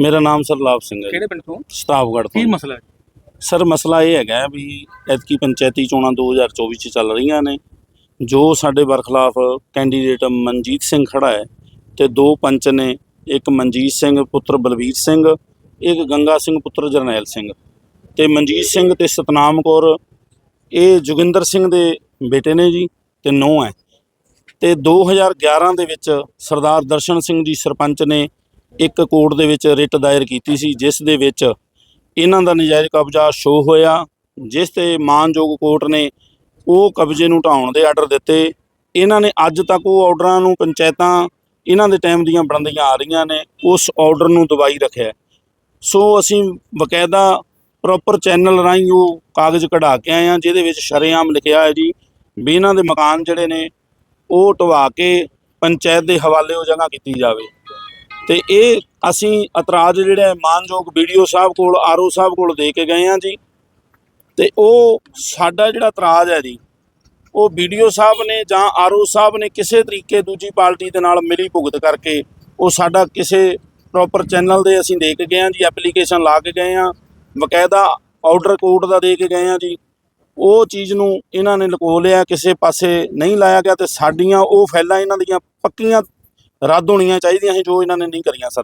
ਮੇਰਾ ਨਾਮ ਸਰਲਾਭ ਸਿੰਘ ਹੈ ਜੀ। ਕਿਹੜੇ ਪਿੰਡ ਤੋਂ? ਸਤਾਵਗੜ੍ਹ ਕੀ ਤੋਂ ਮਸਲਾ ਹੈ? ਸਰ ਮਸਲਾ ਇਹ ਹੈਗਾ ਵੀ ਐਤਕੀ ਪੰਚਾਇਤੀ ਚੋਣਾਂ 2024 ਚ ਚੱਲ ਰਹੀਆਂ ਨੇ। ਜੋ ਸਾਡੇ ਬਰਖਲਾਫ ਕੈਂਡੀਡੇਟ ਮਨਜੀਤ ਸਿੰਘ ਖੜਾ ਹੈ ਤੇ ਦੋ ਪੰਚ ਨੇ ਇੱਕ ਮਨਜੀਤ ਸਿੰਘ ਪੁੱਤਰ ਬਲਵੀਰ ਸਿੰਘ ਇੱਕ ਗੰਗਾ ਸਿੰਘ ਪੁੱਤਰ ਜਰਨੈਲ ਸਿੰਘ। ਤੇ ਮਨਜੀਤ ਸਿੰਘ ਤੇ ਸਤਨਾਮ ਕੌਰ ਇਹ ਜੋਗਿੰਦਰ ਸਿੰਘ ਦੇ ਬੇਟੇ ਨੇ ਜੀ ਤੇ ਨੌ ਹੈ। ਤੇ 2011 ਦੇ ਵਿੱਚ ਸਰਦਾਰ ਦਰਸ਼ਨ ਸਿੰਘ ਜੀ ਸਰਪੰਚ ਨੇ ਇੱਕ ਕੋਰਟ ਦੇ ਵਿੱਚ ਰਿਟ ਦਾਇਰ ਕੀਤੀ ਸੀ, ਜਿਸ ਦੇ ਵਿੱਚ ਇਹਨਾਂ ਦਾ ਨਜਾਇਜ਼ ਕਬਜ਼ਾ ਸ਼ੋ ਹੋਇਆ, ਜਿਸ ਤੇ ਮਾਨਯੋਗ ਕੋਰਟ ਨੇ ਉਹ ਕਬਜ਼ੇ ਨੂੰ ਢਾਉਣ ਦੇ ਆਰਡਰ ਦਿੱਤੇ। ਇਹਨਾਂ ਨੇ ਅੱਜ ਤੱਕ ਉਹ ਆਰਡਰਾਂ ਨੂੰ ਪੰਚਾਇਤਾਂ ਇਹਨਾਂ ਦੇ ਟਾਈਮ ਦੀਆਂ ਬਣਦੀਆਂ ਆ ਰਹੀਆਂ ਨੇ, ਉਸ ਆਰਡਰ ਨੂੰ ਦਬਾਈ ਰੱਖਿਆ ਸੋ ਅਸੀਂ ਬਕਾਇਦਾ ਪ੍ਰੋਪਰ ਚੈਨਲ ਰਾਹੀਂ ਉਹ ਕਾਗਜ਼ ਕਢਾ ਕੇ ਆਏ ਆ ਜਿਹਦੇ ਵਿੱਚ ਸ਼ਰੇਆਮ ਲਿਖਿਆ ਹੈ ਜੀ, ਵੀ ਇਹਨਾਂ ਦੇ ਮਕਾਨ ਜਿਹੜੇ ਨੇ ਉਹ ਢਵਾ ਕੇ ਪੰਚਾਇਤ ਦੇ ਹਵਾਲੇ ਉਹ ਜਗ੍ਹਾ ਕੀਤੀ ਜਾਵੇ। ਤੇ ਇਹ ਅਸੀਂ ਇਤਰਾਜ਼ ਜਿਹੜਾ ਹੈ ਮਾਨਯੋਗ ਵੀਡੀਓ ਸਾਹਿਬ ਕੋਲ ਆਰਓ ਸਾਹਿਬ ਕੋਲ ਦੇ ਕੇ ਗਏ ਆ ਜੀ। ਤੇ ਉਹ ਸਾਡਾ ਜਿਹੜਾ ਇਤਰਾਜ਼ ਹੈ ਜੀ, ਉਹ ਵੀਡੀਓ ਸਾਹਿਬ ਨੇ ਜਾਂ ਆਰਓ ਸਾਹਿਬ ਨੇ ਕਿਸੇ ਤਰੀਕੇ ਦੂਜੀ ਪਾਰਟੀ ਦੇ ਨਾਲ ਮਿਲੀ ਭੁਗਤ ਕਰਕੇ ਉਹ ਸਾਡਾ ਕਿਸੇ ਪ੍ਰੋਪਰ ਚੈਨਲ ਦੇ ਅਸੀਂ ਦੇ ਕੇ ਗਏ ਆ ਜੀ ਐਪਲੀਕੇਸ਼ਨ ਲਾ ਕੇ ਗਏ ਆ, ਬਕਾਇਦਾ ਆਰਡਰ ਕੋਰਟ ਦਾ ਦੇ ਕੇ ਗਏ ਆ ਜੀ। ਉਹ ਚੀਜ਼ ਨੂੰ ਇਹਨਾਂ ਨੇ ਲੁਕੋ ਲਿਆ, ਕਿਸੇ ਪਾਸੇ ਨਹੀਂ ਲਾਇਆ ਗਿਆ ਤੇ ਸਾਡੀਆਂ ਉਹ ਫਾਈਲਾਂ ਇਹਨਾਂ ਦੀਆਂ ਪੱਕੀਆਂ ਰੱਦ ਹੋਣੀਆਂ ਚਾਹੀਦੀਆਂ ਸੀ ਜੋ ਇਹਨਾਂ ਨੇ ਨਹੀਂ ਕਰੀਆਂ ਸਰ।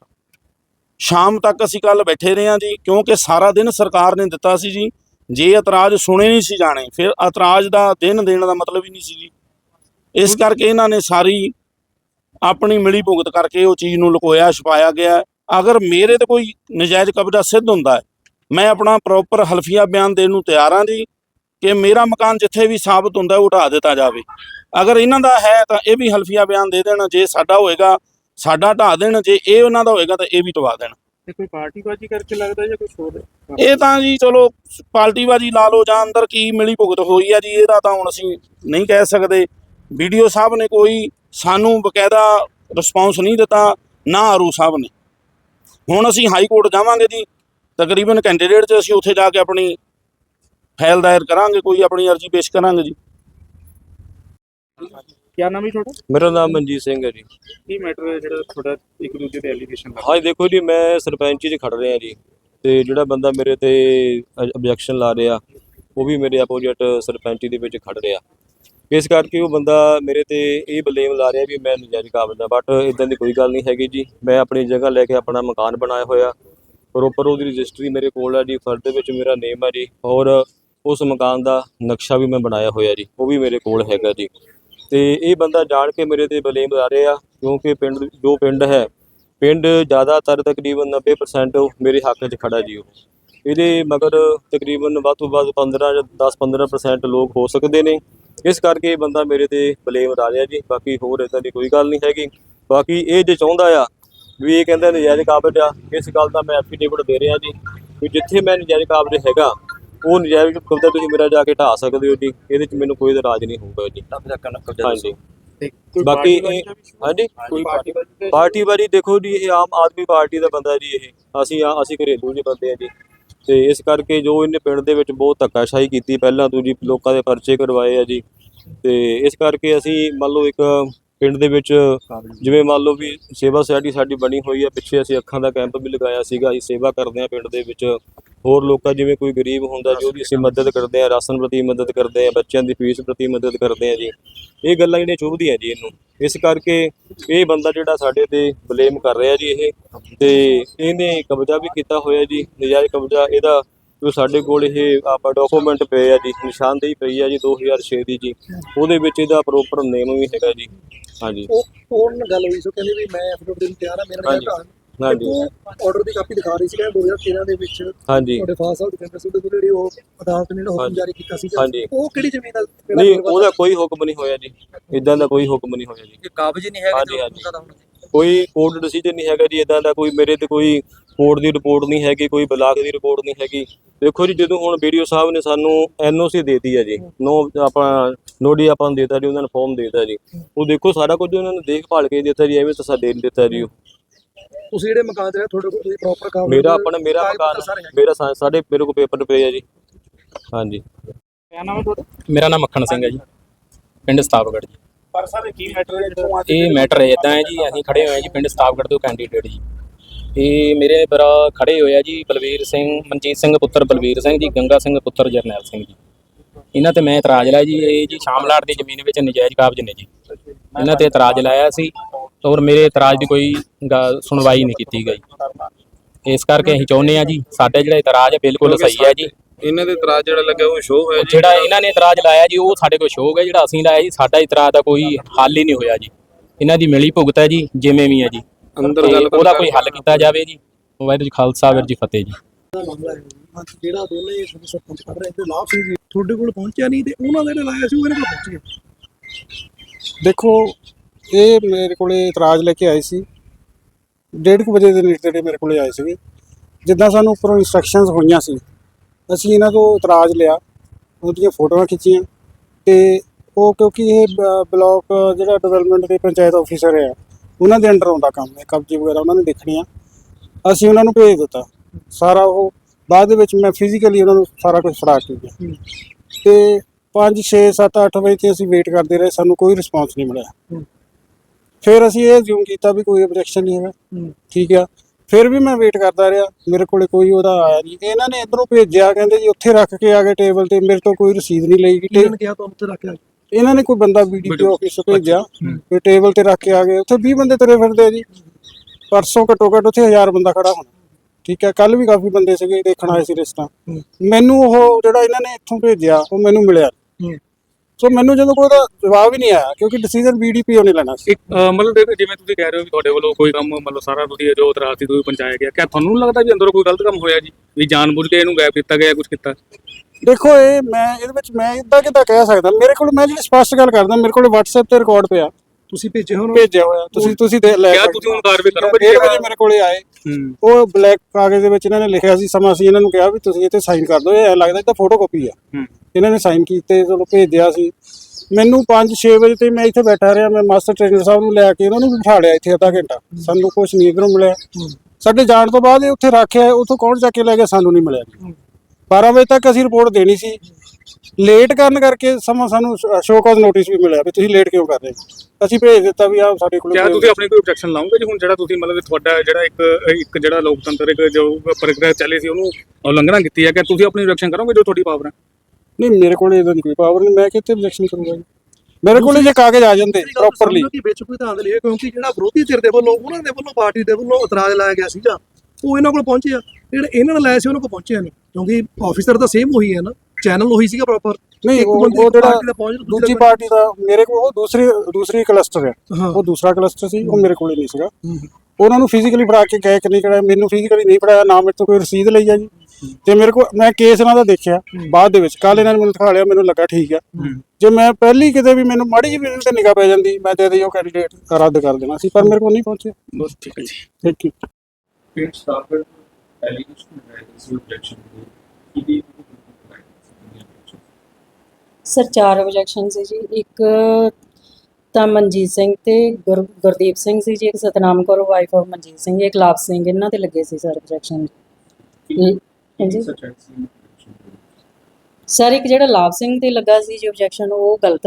ਸ਼ਾਮ ਤੱਕ ਅਸੀਂ ਕੱਲ ਬੈਠੇ ਰਹੇ ਹਾਂ ਜੀ ਕਿਉਂਕਿ ਸਾਰਾ ਦਿਨ ਸਰਕਾਰ ਨੇ ਦਿੱਤਾ ਸੀ ਜੀ। ਜੇ ਇਤਰਾਜ਼ ਸੁਣੇ ਨਹੀਂ ਸੀ ਜਾਣੇ ਫਿਰ ਇਤਰਾਜ਼ ਦਾ ਦਿਨ ਦੇਣ ਦਾ ਮਤਲਬ ਹੀ ਨਹੀਂ ਸੀ ਜੀ। ਇਸ ਕਰਕੇ ਇਹਨਾਂ ਨੇ ਸਾਰੀ ਆਪਣੀ ਮਿਲੀ ਭੁਗਤ ਕਰਕੇ ਉਹ ਚੀਜ਼ ਨੂੰ ਲੁਕੋਇਆ ਛੁਪਾਇਆ ਗਿਆ ਅਗਰ ਮੇਰੇ ਤੇ ਕੋਈ ਨਜਾਇਜ਼ ਕਬਜ਼ਾ ਸਿੱਧ ਹੁੰਦਾ ਹੈ ਮੈਂ ਆਪਣਾ ਪ੍ਰੋਪਰ ਹਲਫੀਆ ਬਿਆਨ ਦੇਣ ਨੂੰ ਤਿਆਰ ਹਾਂ ਜੀ। ਕਿ ਮੇਰਾ ਮਕਾਨ ਜਿੱਥੇ ਵੀ ਸਾਬਤ ਹੁੰਦਾ ਉਹ ਢਾ ਦਿੱਤਾ ਜਾਵੇ। ਅਗਰ ਇਹਨਾਂ ਦਾ ਹੈ ਤਾਂ ਇਹ ਵੀ ਹਲਫੀਆ ਬਿਆਨ ਦੇ ਦੇਣ ਜੇ ਸਾਡਾ ਹੋਏਗਾ ਸਾਡਾ ਢਾ ਦੇਣ ਜੇ ਇਹ ਉਹਨਾਂ ਦਾ ਹੋਏਗਾ ਤਾਂ ਇਹ ਵੀ ਟਵਾ ਦੇਣ। ਕੋਈ ਪਾਰਟੀਬਾਜ਼ੀ ਕਰਕੇ ਲੱਗਦਾ ਜਾਂ ਕੁਝ ਹੋਰ? ਹੈ ਇਹ ਤਾਂ ਜੀ ਚਲੋ ਪਾਰਟੀਬਾਜੀ ਲਾ ਲਓ ਜਾਂ ਅੰਦਰ ਕੀ ਮਿਲੀ ਭੁਗਤ ਹੋਈ ਆ ਜੀ ਇਹਦਾ ਤਾਂ ਹੁਣ ਅਸੀਂ ਨਹੀਂ ਕਹਿ ਸਕਦੇ। ਵੀਡੀਓ ਸਾਹਿਬ ਨੇ ਕੋਈ ਸਾਨੂੰ ਬਕਾਇਦਾ ਰਿਸਪੌਂਸ ਨਹੀਂ ਦਿੱਤਾ ਨਾ ਆਰੂ ਸਾਹਿਬ ਨੇ। ਹੁਣ ਅਸੀਂ ਹਾਈ ਕੋਰਟ ਜਾਵਾਂਗੇ ਜੀ ਤਕਰੀਬਨ ਕੈਂਡੀਡੇਟ 'ਚ ਅਸੀਂ ਉੱਥੇ ਜਾ ਕੇ ਆਪਣੀ ਫਾਈਲ ਦਾਇਰ ਕਰਾਂਗੇ ਕੋਈ ਆਪਣੀ ਅਰਜ਼ੀ ਪੇਸ਼ ਕਰਾਂਗੇ ਜੀ। ਕਿਆ ਨਾਮ ਹੈ ਤੁਹਾਡਾ? ਮੇਰਾ ਨਾਮ ਮਨਜੀਤ ਸਿੰਘ ਹੈ ਜੀ। ਕੀ ਮੈਟਰ ਹੈ ਜਿਹੜਾ ਤੁਹਾਡਾ ਇੱਕ ਦੂਜੇ ਤੇ ਐਲੀਗੇਸ਼ਨ ਲੱਗਾ ਹਾਂਜੀ ਦੇਖੋ ਜੀ ਮੈਂ ਸਰਪੰਚੀ 'ਚ ਖੜ ਰਿਹਾ ਜੀ। ਤੇ ਜਿਹੜਾ ਬੰਦਾ ਮੇਰੇ ਤੇ ਆਬਜੈਕਸ਼ਨ ਲਾ ਰਿਹਾ ਉਹ ਵੀ ਮੇਰੇ ਆਪੋਜੀਟ ਸਰਪੰਚੀ ਦੇ ਵਿੱਚ ਖੜ ਰਿਹਾ। ਇਸ ਕਰਕੇ ਉਹ ਬੰਦਾ ਮੇਰੇ ਤੇ ਇਹ ਬਲੇਮ ਲਾ ਰਿਹਾ ਵੀ ਮੈਂ ਨਜਾਇਜ਼ ਕਾਬਜ਼ ਬਟ ਇਦਾਂ ਦੀ ਕੋਈ ਗੱਲ ਨਹੀਂ ਹੈਗੀ ਜੀ। ਮੈਂ ਆਪਣੀ ਜਗ੍ਹਾ ਲੈ ਕੇ ਆਪਣਾ ਮਕਾਨ ਬਣਾਇਆ ਹੋਇਆ। ਪ੍ਰੋਪਰ ਉਹਦੀ ਰਜਿਸਟਰੀ ਮੇਰੇ ਕੋਲ ਹੈ ਜੀ। ਫਰਦ ਦੇ ਵਿੱਚ ਮੇਰਾ ਨੇਮ ਹੈ ਜੀ। ਔਰ ਉਸ ਮਕਾਨ ਦਾ ਨਕਸ਼ਾ ਵੀ ਮੈਂ ਬਣਾਇਆ ਹੋਇਆ ਜੀ, ਉਹ ਵੀ ਮੇਰੇ ਕੋਲ ਹੈਗਾ ਜੀ। ਤੇ ਇਹ ਬੰਦਾ ਜਾਣ ਕੇ ਮੇਰੇ ਤੇ ਬਲੇਮ ਲਾ ਰਿਹਾ, ਕਿਉਂਕਿ ਪਿੰਡ, ਜੋ ਪਿੰਡ ਹੈ, ਪਿੰਡ ਜ਼ਿਆਦਾਤਰ ਤਕਰੀਬਨ 90% ਉਹ ਮੇਰੇ ਹੱਕ 'ਚ ਖੜਾ ਜੀ ਉਹ। ਇਹਦੇ ਮਗਰ ਤਕਰੀਬਨ ਵੱਧ ਤੋਂ ਵੱਧ 15 ਜਾਂ 10-15% ਲੋਕ ਹੋ ਸਕਦੇ ਨੇ। ਇਸ ਕਰਕੇ ਇਹ ਬੰਦਾ ਮੇਰੇ ਤੇ ਬਲੇਮ ਲਾ ਰਿਹਾ ਜੀ। ਬਾਕੀ ਹੋਰ ਇਦਾਂ ਦੀ ਕੋਈ ਗੱਲ ਨਹੀਂ ਹੈਗੀ। ਬਾਕੀ ਇਹ ਜੇ ਚਾਹੁੰਦਾ ਆ ਵੀ ਇਹ ਕਹਿੰਦਾ ਨਜਾਇਜ਼ ਕਾਬਜ਼ ਆ, ਇਸ ਗੱਲ ਦਾ ਮੈਂ ਐਫੀਡੇਵਿਟ ਦੇ ਰਿਹਾ ਜੀ। ਵੀ ਜਿੱਥੇ ਮੈਂ ਨਜਾਇਜ਼ ਕਾਬਜ਼ ਹੈਗਾ ਉਹ ਨਜਾਇਜ਼ ਕਬਜ਼ਾ ਤੁਸੀਂ ਮੇਰਾ ਜਾ ਕੇ ਢਾ ਸਕਦੇ ਹੋ ਜੀ ਇਹਦੇ 'ਚ ਮੈਨੂੰ ਕੋਈ ਇਤਰਾਜ਼ ਨਹੀਂ ਹੋਊਗਾ ਜੀ। ਬਾਕੀ ਹਾਂਜੀ? ਕੋਈ ਪਾਰਟੀ ਵਾਰੀ ਦੇਖੋ ਜੀ ਇਹ ਆਮ ਆਦਮੀ ਪਾਰਟੀ ਦਾ ਬੰਦਾ ਜੀ ਇਹ। ਅਸੀਂ ਆ- ਅਸੀਂ ਘਰੇਲੂ ਜੀ ਬੰਦੇ ਆ ਜੀ। ਤੇ ਇਸ ਕਰਕੇ ਜੋ ਇਹਨੇ ਪਿੰਡ ਦੇ ਵਿੱਚ ਬਹੁਤ ਧੱਕਾਸ਼ਾਹੀ ਕੀਤੀ ਪਹਿਲਾਂ ਤੋਂ ਜੀ ਲੋਕਾਂ ਦੇ ਪਰਚੇ ਕਰਵਾਏ ਆ ਜੀ। ਤੇ ਇਸ ਕਰਕੇ ਅਸੀਂ ਮੰਨ ਲਓ ਇੱਕ ਪਿੰਡ ਦੇ ਵਿੱਚ ਜਿਵੇਂ ਮੰਨ ਲਓ ਵੀ ਸੇਵਾ ਸੁਸਾਇਟੀ ਸਾਡੀ ਬਣੀ ਹੋਈ ਆ ਪਿੱਛੇ ਅਸੀਂ ਅੱਖਾਂ ਦਾ ਕੈਂਪ ਵੀ ਲਗਾਇਆ ਸੀਗਾ ਅਸੀਂ ਸੇਵਾ ਕਰਦੇ ਆ ਪਿੰਡ ਦੇ ਵਿੱਚ। ਹੋਰ ਲੋਕਾਂ ਜਿਵੇਂ ਕੋਈ ਗਰੀਬ ਹੁੰਦਾ ਜੋ ਵੀ ਅਸੀਂ ਮਦਦ ਕਰਦੇ ਆ ਰਾਸ਼ਨ ਪ੍ਰਤੀ ਮਦਦ ਕਰਦੇ ਆ ਬੱਚਿਆਂ ਦੀ ਫੀਸ ਪ੍ਰਤੀ ਮਦਦ ਕਰਦੇ ਆ ਜੀ। ਇਹ ਗੱਲਾਂ ਜਿਹੜੀਆਂ ਚੁਭਦੀਆਂ ਜੀ ਇਹਨੂੰ। ਇਸ ਕਰਕੇ ਇਹ ਬੰਦਾ ਜਿਹੜਾ ਸਾਡੇ ਤੇ ਬਲੇਮ ਕਰ ਰਿਹਾ ਜੀ ਇਹ। ਤੇ ਇਹਨੇ ਕਬਜ਼ਾ ਵੀ ਕੀਤਾ ਹੋਇਆ ਜੀ ਨਜਾਇਜ਼ ਕਬਜ਼ਾ ਇਹਦਾ। ਜੋ ਸਾਡੇ ਕੋਲ ਇਹ ਆਪਾਂ ਡਾਕੂਮੈਂਟ ਪਏ ਆ ਜੀ ਨਿਸ਼ਾਨਦੇਹੀ ਪਈ ਆ ਜੀ 2006 ਦੀ ਜੀ। ਉਹਦੇ ਵਿੱਚ ਇਹਦਾ ਪ੍ਰੋਪਰ ਨੇਮ ਵੀ ਹੈਗਾ ਜੀ। ਹਾਂਜੀ ਉਹ ਫੋਨ ਨਾਲ ਗੱਲ ਹੋਈ ਸੋ ਕਹਿੰਦੇ ਵੀ ਮੈਂ ਐਫੀਡੇਵਿਟ ਦੇਣ ਤਿਆਰ ਆ ਮੇਰਾ ਹਾਂਜੀ। ਨਾਮ ਹਾਂਜੀ ਉਹ ਆਰਡਰ ਦੀ ਕਾਪੀ ਦਿਖਾ ਰਹੀ ਸੀ ਕਿ 2013 ਦੇ ਵਿੱਚ ਹਾਂਜੀ ਤੁਹਾਡੇ ਫਾਦਰ ਸਾਹਿਬ ਕਹਿੰਦੇ ਸੀ ਉਹਦੇ ਜਿਹੜੀ ਉਹ ਅਦਾਲਤ ਨੇ ਜਿਹੜਾ ਹੁਕਮ ਹਾਂਜੀ। ਜਾਰੀ ਕੀਤਾ ਸੀ ਹਾਂਜੀ। ਉਹ ਕਿਹੜੀ ਜ਼ਮੀਨ ਦਾ ਕਿਹੜਾ ਨਹੀਂ ਉਹਦਾ ਕੋਈ ਹੁਕਮ ਨਹੀਂ ਹੋਇਆ ਜੀ ਇਦਾਂ ਦਾ ਕੋਈ ਹੁਕਮ ਨਹੀਂ ਹੋਇਆ ਜੀ ਇਹ ਕਾਬਜ਼ ਹੀ ਨਹੀਂ ਹੈਗਾ ਹਾਂਜੀ, ਹਾਂਜੀ। ਕੋਈ ਕੋਰਟ ਡਿਸੀਜਨ ਨਹੀਂ ਹੈਗਾ ਜੀ ਇਦਾਂ ਦਾ ਕੋਈ ਮੇਰੇ ਤੇ ਕੋਈ ਕੋਰਟ ਦੀ ਰਿਪੋਰਟ ਨਹੀਂ ਹੈਗੀ ਕੋਈ ਬਲਾਕ ਦੀ ਰਿਪੋਰਟ ਨਹੀਂ ਹੈਗੀ। ਦੇਖੋ ਜੀ ਜਦੋਂ ਹੁਣ ਵੀਡੀਓ ਸਾਹਿਬ ਨੇ ਸਾਨੂੰ ਐਨਓਸੀ ਦੇਤੀ ਹੈ ਜੀ ਨੋ ਆਪਾਂ ਨੋਡੀ ਆਪਾਂ ਨੂੰ ਦੇਤਾ ਜੀ ਉਹਨਾਂ ਨੇ ਫਾਰਮ ਦੇਤਾ ਜੀ। ਉਹ ਦੇਖੋ ਸਾਰਾ ਕੁਝ ਉਹਨਾਂ ਨੇ ਦੇਖਭਾਲ ਕੇ ਦਿੱਤਾ ਜੀ ਐਵੇਂ ਤਾਂ ਸਾਡੇ ਨਹੀਂ ਦਿੱਤਾ ਜੀ। ਤੁਸੀਂ ਜਿਹੜੇ ਮਕਾਨ ਤੇ ਤੁਹਾਡੇ ਕੋਲ ਤੁਸੀਂ ਪ੍ਰੋਪਰ ਕਾਗਜ਼ ਮੇਰਾ ਆਪਣਾ ਮੇਰਾ ਮਕਾਨ। ਮੇਰਾ ਸਾਡੇ ਮੇਰੇ ਕੋਲ ਪੇਪਰ ਪਏ ਆ ਜੀ। ਹਾਂਜੀ। ਕਿਆ ਨਾਮ ਹੈ ਤੁਹਾਡਾ? ਮੇਰਾ ਨਾਮ ਮੱਖਣ ਸਿੰਘ ਹੈ ਜੀ। ਪਿੰਡ ਸਤਾਵਗੜ੍ਹ ਜੀ। ਪਰ ਸਰ ਕੀ ਮੈਟਰ ਹੈ? ਇਹ ਮੈਟਰ ਇਦਾਂ ਹੈ ਜੀ ਅਸੀਂ ਖੜੇ ਹੋਏ ਹਾਂ ਜੀ ਪਿੰਡ ਸਤਾਵਗੜ੍ਹ ਤੋਂ ਕੈਂਡੀਡੇਟ ਜੀ। ਇਹ ਮੇਰੇ ਭਰਾ ਖੜੇ ਹੋਏ ਆ ਜੀ ਬਲਵੀਰ ਸਿੰਘ ਮਨਜੀਤ ਸਿੰਘ ਪੁੱਤਰ ਬਲਵੀਰ ਸਿੰਘ ਜੀ ਗੰਗਾ ਸਿੰਘ ਪੁੱਤਰ ਜਰਨੈਲ ਸਿੰਘ ਜੀ। ਇਹਨਾਂ ਤੇ ਮੈਂ ਇਤਰਾਜ਼ ਲਾਇਆ ਜੀ ਇਹ ਜੀ ਸ਼ਾਮਲਾਟ ਦੀ ਜ਼ਮੀਨ ਵਿੱਚ ਨਜਾਇਜ਼ ਕਾਬਜ਼ ਨੇ ਜੀ। ਇਹਨਾਂ ਤੇ ਇਤਰਾਜ਼ ਲਾਇਆ ਸੀ ਔਰ ਮੇਰੇ ਇਤਰਾਜ਼ ਦੀ ਕੋਈ ਸੁਣਵਾਈ ਨਹੀਂ ਕੀਤੀ ਗਈ। ਇਸ ਕਰਕੇ ਅਸੀਂ ਚਾਹੁੰਦੇ ਆ ਜੀ ਸਾਡਾ ਜਿਹੜਾ ਇਤਰਾਜ਼ ਹੈ ਬਿਲਕੁਲ ਸਹੀ ਹੈ ਜੀ। ਇਹਨਾਂ ਦੇ ਇਤਰਾਜ਼ ਜਿਹੜਾ ਲੱਗਾ ਉਹ ਸ਼ੋਅ ਹੋਇਆ ਜਿਹੜਾ ਇਹਨਾਂ ਨੇ ਇਤਰਾਜ਼ ਲਾਇਆ ਜੀ ਉਹ ਸਾਡੇ ਕੋਲ ਸ਼ੋਅ ਹੈ ਜਿਹੜਾ ਅਸੀਂ ਲਾਇਆ ਜੀ ਸਾਡਾ ਇਤਰਾਜ਼ ਦਾ ਕੋਈ ਹੱਲ ਹੀ ਨਹੀਂ ਹੋਇਆ ਜੀ। ਇਹਨਾਂ ਦੀ ਮਿਲੀ ਭੁਗਤ ਹੈ ਜੀ ਜਿਵੇਂ ਵੀ ਹੈ ਜੀ। ਅੰਦਰ ਗੱਲ ਉਹਦਾ ਕੋਈ ਹੱਲ ਕੀਤਾ ਜਾਵੇ ਜੀ। ਵਾਹਿਗੁਰੂ ਜੀ ਖਾਲਸਾ ਵਾਹਿਗੁਰੂ ਜੀ ਫਤਿਹ ਜੀ। ਦਾ ਮਾਮਲਾ ਹੈ ਜੀ। ਅੱਜ ਜਿਹੜਾ ਦੋਨੇ ਤੁਹਾਡੇ ਸਰਪੰਚ ਕਰ ਰਹੇ ਤੇ ਲਾਭ ਸਿੰਘ ਜੀ। ਤੁਹਾਡੇ ਕੋਲ ਪਹੁੰਚਿਆ ਨਹੀਂ ਤੇ ਉਹਨਾਂ ਦੇ ਜਿਹੜੇ ਲਾਇਆ ਸੀ ਉਹ ਇਹਦੇ ਕੋਲ ਪਹੁੰਚ ਗਿਆ ਦੇਖੋ ਇਹ ਮੇਰੇ ਕੋਲੇ ਇਤਰਾਜ਼ ਲੈ ਕੇ ਆਏ ਸੀ। ਡੇਢ ਕੁ ਵਜੇ ਦੇ ਨੇੜੇ ਤੇੜੇ ਮੇਰੇ ਕੋਲੇ ਆਏ ਸੀਗੇ। ਜਿੱਦਾਂ ਸਾਨੂੰ ਉੱਪਰੋਂ ਇਨਸਟਰਕਸ਼ਨਸ ਹੋਈਆਂ ਸੀ ਅਸੀਂ ਇਹਨਾਂ ਤੋਂ ਇਤਰਾਜ਼ ਲਿਆ। ਉਹਦੀਆਂ ਫੋਟੋਆਂ ਖਿੱਚੀਆਂ। ਤੇ ਉਹ ਕਿਉਂਕਿ ਇਹ ਬਲਾਕ ਜਿਹੜਾ ਡਿਵੈਲਪਮੈਂਟ ਦੇ ਪੰਚਾਇਤ ਆਫੀਸਰ ਹੈ ਉਹਨਾਂ ਦੇ ਅੰਡਰ ਆਉਂਦਾ ਕੰਮ ਹੈ ਕਬਜ਼ੇ ਵਗੈਰਾ ਉਹਨਾਂ ਨੇ ਦੇਖਣੇ ਆ। ਅਸੀਂ ਉਹਨਾਂ ਨੂੰ ਭੇਜ ਦਿੱਤਾ। ਸਾਰਾ ਉਹ ਬਾਅਦ ਦੇ ਵਿੱਚ ਮੈਂ ਫਿਜ਼ੀਕਲੀ ਉਹਨਾਂ ਨੂੰ ਸਾਰਾ ਕੁਝ ਫੜਾ ਕੇ ਗਿਆ। ਤੇ 5 6 7 8 ਵਜੇ ਤੇ ਅਸੀਂ ਵੇਟ ਕਰਦੇ ਰਹੇ ਸਾਨੂੰ ਕੋਈ ਰਿਸਪਾਂਸ ਨਹੀਂ ਮਿਲਿਆ। ਫਿਰ ਅਸੀਂ ਇਹ ਅਸਿਊਮ ਕੀਤਾ ਵੀ ਕੋਈ ਆਬਜੈਕਸ਼ਨ ਨਹੀਂ ਹੈਗਾ। ਠੀਕ ਆ। ਫਿਰ ਵੀ ਮੈਂ ਵੇਟ ਕਰਦਾ ਰਿਹਾ ਮੇਰੇ ਕੋਲੇ ਕੋਈ ਉਹਦਾ ਆਇਆ ਨਹੀਂ। ਇਹਨਾਂ ਨੇ ਇਧਰੋਂ ਭੇਜਿਆ ਕਹਿੰਦੇ ਜੀ ਉੱਥੇ ਰੱਖ ਕੇ ਆ ਗਏ ਟੇਬਲ ਤੇ ਮੇਰੇ ਤੋਂ ਕੋਈ ਰਸੀਦ ਨਹੀਂ ਲਈ। ਗਈ ਇਹਨਾਂ ਨੇ ਕਿਹਾ ਤੁਹਾਨੂੰ ਤੇ ਰੱਖਿਆ ਇਹਨਾਂ ਨੇ ਕੋਈ ਬੰਦਾ ਬੀਡੀਪੀ ਆਫਿਸ ਤੋਂ ਭੇਜਿਆ ਕੋਈ ਟੇਬਲ ਤੇ ਰੱਖ ਕੇ ਆ ਗਏ। ਉੱਥੇ 20 ਬੰਦੇ ਤੁਰੇ ਫਿਰਦੇ ਆ ਜੀ। ਪਰਸੋਂ ਘੱਟੋ ਘੱਟ ਉੱਥੇ 1000 ਬੰਦਾ ਖੜਾ ਹੋਣਾ। ਠੀਕ ਹੈ ਕੱਲ ਵੀ ਕਾਫੀ ਬੰਦੇ ਸੀਗੇ ਦੇਖਣ ਆਏ ਸੀ ਰਿਸ਼ਤਾ ਮੈਨੂੰ ਉਹ ਜਿਹੜਾ ਇਹਨਾਂ ਨੇ ਇੱਥੋਂ ਭੇਜਿਆ ਉਹ ਮੈਨੂੰ ਮਿਲਿਆ। ਸੋ ਮੈਨੂੰ ਜਦੋਂ ਕੋਈ ਉਹਦਾ ਜਵਾਬ ਹੀ ਨਹੀਂ ਆਇਆ ਕਿਉਂਕਿ ਡਿਸੀਜਨ ਬੀਡੀਪੀ ਨੇ ਲੈਣਾ ਸੀ। ਮਤਲਬ ਦੇਖੋ ਜਿਵੇਂ ਤੁਸੀਂ ਕਹਿ ਰਹੇ ਹੋ ਵੀ ਤੁਹਾਡੇ ਵੱਲੋਂ ਕੋਈ ਕੰਮ ਮਤਲਬ ਸਾਰਾ ਤੁਸੀਂ ਜੋ ਇਤਰਾਜ਼ ਸੀ ਤੁਸੀਂ ਪਹੁੰਚਾਇਆ ਗਿਆ। ਕਿਆ ਤੁਹਾਨੂੰ ਲੱਗਦਾ ਵੀ ਅੰਦਰੋਂ ਕੋਈ ਗਲਤ ਕੰਮ ਹੋਇਆ ਜੀ? ਵੀ ਜਾਣਬੁੱਝ ਕੇ ਇਹਨੂੰ ਗਾਇਬ ਕੀਤਾ ਗਿਆ ਕੁਝ ਕੀਤਾ? ਦੇਖੋ ਇਹ ਮੈਂ ਇਹਦੇ ਵਿੱਚ ਮੈਂ ਇਦਾਂ ਕਿਦਾਂ ਕਹਿ ਸਕਦਾ ਮੇਰੇ ਕੋਲ ਮੈਂ ਜਿਹੜੀ ਸਪਸ਼ਟ ਗੱਲ ਕਰਦਾ ਮੇਰੇ ਕੋਲ WhatsApp ਤੇ ਰਿਕਾਰਡ ਪਿਆ। ਤੁਸੀਂ ਭੇਜੇ ਹੁਣ? ਭੇਜਿਆ ਹੋਇਆ ਤੁਸੀਂ ਤੁਸੀਂ ਦੇ ਲੈ ਸਕਦੇ ਤੁਸੀਂ ਹੋ। ਹੁਣ ਕਾਰਵਾਈ ਕਰੋਗੇ? ਵਜੇ ਮੇਰੇ ਕੋਲੇ ਆਏ। ਹੂੰ। ਉਹ ਬਲੈਕ ਕਾਗਜ਼ ਦੇ ਵਿੱਚ ਇਹਨਾਂ ਨੇ ਲਿਖਿਆ ਸੀ ਸਮਾਂ ਸੀ ਇਹਨਾਂ ਨੂੰ ਕਿਹਾ ਵੀ ਤੁਸੀਂ ਇੱਥੇ ਸਾਈਨ ਕਰ ਦਿਓ ਇਹ ਲੱਗਦਾ ਇਹ ਤਾਂ ਫੋਟੋ ਕਾਪੀ ਆ। ਹੂੰ। ਇਹਨਾਂ ਨੇ ਸਾਈਨ ਕੀਤੇ ਚਲੋ ਭੇਜਿਆ ਸੀ। ਮੈਨੂੰ 5-6 ਵਜੇ ਤੇ ਮੈਂ ਇੱਥੇ ਬੈਠਾ ਰਿਹਾ ਮੈਂ ਮਾਸਟਰ ਟ੍ਰੇਨਰ ਸਾਹਿਬ ਨੂੰ ਲੈ ਕੇ ਉਹਨਾਂ ਨੂੰ ਵੀ ਬਿਠਾ ਲਿਆ ਇੱਥੇ ਅੱਧਾ ਘੰਟਾ। ਸਾਨੂੰ ਕੁਝ ਨਹੀਂ ਇਧਰੋਂ ਮਿਲਿਆ। ਸਾਡੇ ਜਾਣ ਤੋਂ ਬਾਅਦ ਇਹ ਉੱਥੇ ਰੱਖਿਆ ਉੱਥੋਂ ਕੌਣ ਚੱਕ ਕੇ ਲੈ ਗਿਆ ਸਾਨੂੰ ਨਹੀਂ ਮਿਲਿਆ। 12 ਵਜੇ ਤੱਕ ਅਸੀਂ ਰਿਪੋਰਟ ਦੇਣੀ ਸੀ। ਲੇਟ ਕਰਨ ਕਰਕੇ ਸਮਾਂ ਸਾਨੂੰ ਸ਼ੋਅ ਕਾਜ਼ ਨੋਟਿਸ ਵੀ ਮਿਲਿਆ ਵੀ ਤੁਸੀਂ ਲੇਟ ਕਿਉਂ ਕਰ ਰਹੇ ਹੋ? ਅਸੀਂ ਭੇਜ ਦਿੱਤਾ ਵੀ ਆ ਸਾਡੇ ਕੋਲ ਕਿਆ ਤੁਸੀਂ ਆਪਣੀ ਕੋਈ ਆਬਜੈਕਸ਼ਨ ਲਾਉਂਗੇ ਜੀ ਹੁਣ ਜਿਹੜਾ ਤੁਸੀਂ ਮਤਲਬ ਤੁਹਾਡਾ ਜਿਹੜਾ ਇੱਕ ਇੱਕ ਜਿਹੜਾ ਲੋਕਤੰਤਰ ਇੱਕ ਜੋ ਪ੍ਰਕਿਰਿਆ ਚੱਲੀ ਸੀ ਉਹਨੂੰ ਉਲੰਘਣਾ ਕੀਤੀ ਹੈ ਕਿ ਤੁਸੀਂ ਆਪਣੀ ਆਬਜੈਕਸ਼ਨ ਕਰੋਗੇ ਜੋ ਤੁਹਾਡੀ ਪਾਵਰ ਹੈ? ਨਹੀਂ ਮੇਰੇ ਕੋਲ ਇਹਦਾ ਕੋਈ ਪਾਵਰ ਨਹੀਂ ਮੈਂ ਕਿੱਥੇ ਆਬਜੈਕਸ਼ਨ ਕਰੂੰਗਾ ਜੀ? ਮੇਰੇ ਕੋਲ ਜੇ ਕਾਗਜ਼ ਆ ਜਾਂਦੇ ਪ੍ਰੋਪਰਲੀ ਕਿ ਵਿੱਚ ਕੋਈ ਧਾਂਦ ਲਿਆ ਕਿਉਂਕਿ ਜਿਹੜਾ ਵਿਰੋਧੀ ਧਿਰ ਦੇ ਵੱਲੋਂ ਉਹਨਾਂ ਦੇ ਵੱਲੋਂ ਪਾਰਟੀ ਦੇ ਵੱਲੋਂ ਇਤਰਾਜ਼ ਲਾਇਆ ਗਿਆ ਸੀਗਾ ਉਹ ਇਹਨਾਂ ਕੋਲ ਪਹੁੰਚਿਆ। ਜਿਹੜੇ ਇਹਨਾਂ ਨੇ ਲਾਇਆ ਸੀ ਉਹਨਾਂ ਕੋਲ ਪਹੁੰਚਿਆ ਨਹੀਂ ਕਿਉਂਕਿ ਆਫੀਸਰ ਤਾਂ ਸੇਮ ਉਹੀ ਹੈ ਨਾ। ਚੈਨਲ ਉਹੀ ਸੀਗਾ ਪ੍ਰੋਪਰ ਨਹੀਂ ਉਹ ਜਿਹੜਾ ਦੂਜੀ ਪਾਰਟੀ ਦਾ ਮੇਰੇ ਕੋਲ ਉਹ ਦੂਸਰੀ ਦੂਸਰੀ ਕਲਸਟਰ ਹੈ। ਉਹ ਦੂਸਰਾ ਕਲਸਟਰ ਸੀ ਉਹ ਮੇਰੇ ਕੋਲੇ ਨਹੀਂ ਸੀਗਾ। ਉਹਨਾਂ ਨੂੰ ਫਿਜ਼ੀਕਲੀ ਫੜਾ ਕੇ ਗਏ ਕਿ ਨਹੀਂ ਮੈਨੂੰ ਫਿਜ਼ੀਕਲੀ ਨਹੀਂ ਫੜਾਇਆ ਨਾ ਮੇਰੇ ਤੋਂ ਕੋਈ ਰਸੀਦ ਲਈ ਆ ਜੀ। ਤੇ ਮੇਰੇ ਕੋਲ ਮੈਂ ਕੇਸ ਇਹਨਾਂ ਦਾ ਦੇਖਿਆ ਬਾਅਦ ਦੇ ਵਿੱਚ। ਕੱਲ ਇਹਨਾਂ ਨੇ ਮੈਨੂੰ ਦਿਖਾ ਲਿਆ ਮੈਨੂੰ ਲੱਗਾ ਠੀਕ ਆ। ਜੇ ਮੈਂ ਪਹਿਲੀ ਕਿਤੇ ਵੀ ਮੈਨੂੰ ਮਾੜੀ ਜਿਹੀ ਵੀ ਤੇ ਨਿਗਾਹ ਪੈ ਜਾਂਦੀ ਮੈਂ ਤੇ ਉਹ ਕੈਂਡੀਡੇਟ ਰੱਦ ਕਰ ਦੇਣਾ ਸੀ ਪਰ ਮੇਰੇ ਕੋਲ ਨਹੀਂ ਪਹੁੰਚਿਆ। ਬਸ ਠੀਕ ਹੈ ਜੀ। Thank you it started allegation that is your objection to ED sir ਚਾਰ ਆਬਜੈਕਸ਼ਨ ਸੀ ਜੀ। ਇੱਕ ਤਾਂ ਮਨਜੀਤ ਸਿੰਘ ਤੇ ਗੁਰ- ਗੁਰਦੀਪ ਸਿੰਘ ਸੀ ਜੀ। ਇੱਕ ਸਤਨਾਮ ਕੌਰ ਵਾਈਫ ਆਫ ਮਨਜੀਤ ਸਿੰਘ ਇੱਕ ਲਾਭ ਸਿੰਘ ਇਹਨਾਂ ਤੇ ਲੱਗੇ ਸੀ ਸਰ ਆਬਜੈਕਸ਼ਨ in ਸਰ ਇੱਕ ਜਿਹੜਾ ਲਾਭ ਸਿੰਘ ਤੇ ਲੱਗਾ ਸੀ ਜੀ ਆਬਜੈਕਸ਼ਨ ਉਹ ਗਲਤ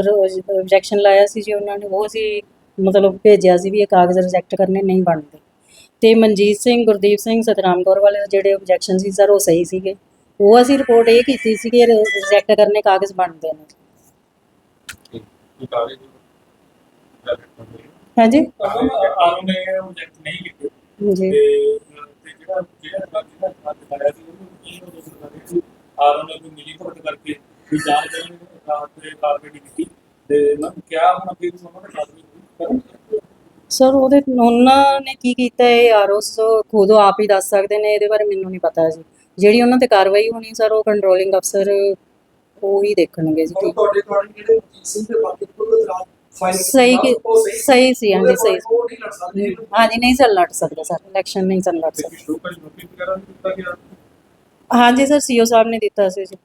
ਆਬਜੈਕਸ਼ਨ ਲਾਇਆ ਸੀ ਜੀ ਉਹਨਾਂ ਨੇ। ਉਹ ਅਸੀਂ ਮਤਲਬ ਭੇਜਿਆ ਸੀ ਵੀ ਇਹ ਕਾਗਜ਼ ਰਿਜੈਕਟ ਕਰਨੇ ਨਹੀਂ ਬਣਦੇ। ਤੇ ਮਨਜੀਤ ਸਿੰਘ, ਗੁਰਦੀਪ ਸਿੰਘ, ਸਤਨਾਮ ਕੌਰ ਵਾਲੇ ਜਿਹੜੇ ਆਬਜੈਕਸ਼ਨ ਸੀ ਸਰ ਉਹ ਸਹੀ ਸੀਗੇ। ਉਹ ਅਸੀਂ ਰਿਪੋਰਟ ਇਹ ਕੀਤੀ ਸੀ ਕਿ ਰਿਜੈਕਟ ਕਰਨੇ ਕਾਗਜ਼ ਬਣਦੇ ਨੇ। the college ਹਾਂਜੀ। ਆਰੋ ਨੇ ਆਬਜੈਕਟ ਨਹੀਂ ਕੀਤੇ ਜੀ ਤੇ ਤੇ ਜਿਹੜਾ ਜਿਹੜਾ ਜਿਹੜਾ ਹੱਥ ਲਾਇਆ ਸੀ ਉਹਨੂੰ ਕੀ ਉਹ ਦੋਸਤ ਕਰਦੇ ਸੀ ਆਰੋ ਨੇ ਕੋਈ ਮਿਲੀ ਭਗਤ ਕਰਕੇ ਵੀ ਜਾਣ ਕੇ ਰਾਤ ਤੇ ਕਾਰਵਾਈ ਨਹੀਂ ਕੀਤੀ ਤੇ ਮੈਂ ਕਿਹਾ ਹੁਣ ਅੱਗੇ ਵੀ ਉਹਨਾਂ ਨੇ ਕਾਰਵਾਈ ਕਰਨੀ ਸਰ ਉਹਦੇ ਉਹਨਾਂ ਨੇ ਕੀ ਕੀਤਾ ਇਹ ਆਰਓਸ ਖੁਦ ਆਪ ਹੀ ਦੱਸ ਸਕਦੇ ਨੇ ਇਹਦੇ ਬਾਰੇ ਮੈਨੂੰ ਨਹੀਂ ਪਤਾ ਜੀ। ਜਿਹੜੀ ਉਹਨਾਂ ਤੇ ਕਾਰਵਾਈ ਹੋਣੀ ਸਰ ਉਹ ਕੰਟਰੋਲਿੰਗ ਅਫਸਰ ਉਹ ਹੀ ਦੇਖਣਗੇ ਜੀ ਤੁਹਾਡੇ ਜਿਹੜੇ ਸਿੰਘ ਬਾਕੀ ਕੋਲ ਸਹੀ ਕਿ ਸਹੀ ਸੀ? ਹਾਂਜੀ ਸਹੀ ਸੀ। ਉਹ ਨਹੀਂ ਲੜ ਸਕਦੇ ਹਾਂਜੀ ਨਹੀਂ ਸਰ ਲੜ ਸਕਦਾ ਸਰ ਇਲੈਕਸ਼ਨ ਨਹੀਂ ਸਰ ਲੜ ਸਕਦਾ। ਸ਼ੋਅ ਕਾ ਨੋਟਿਸ ਵਗੈਰਾ ਵੀ ਦਿੱਤਾ ਗਿਆ। ਹਾਂਜੀ ਸਰ ਸੀਓ ਸਾਹਿਬ ਨੇ ਦਿੱਤਾ ਸੀ ਜੀ।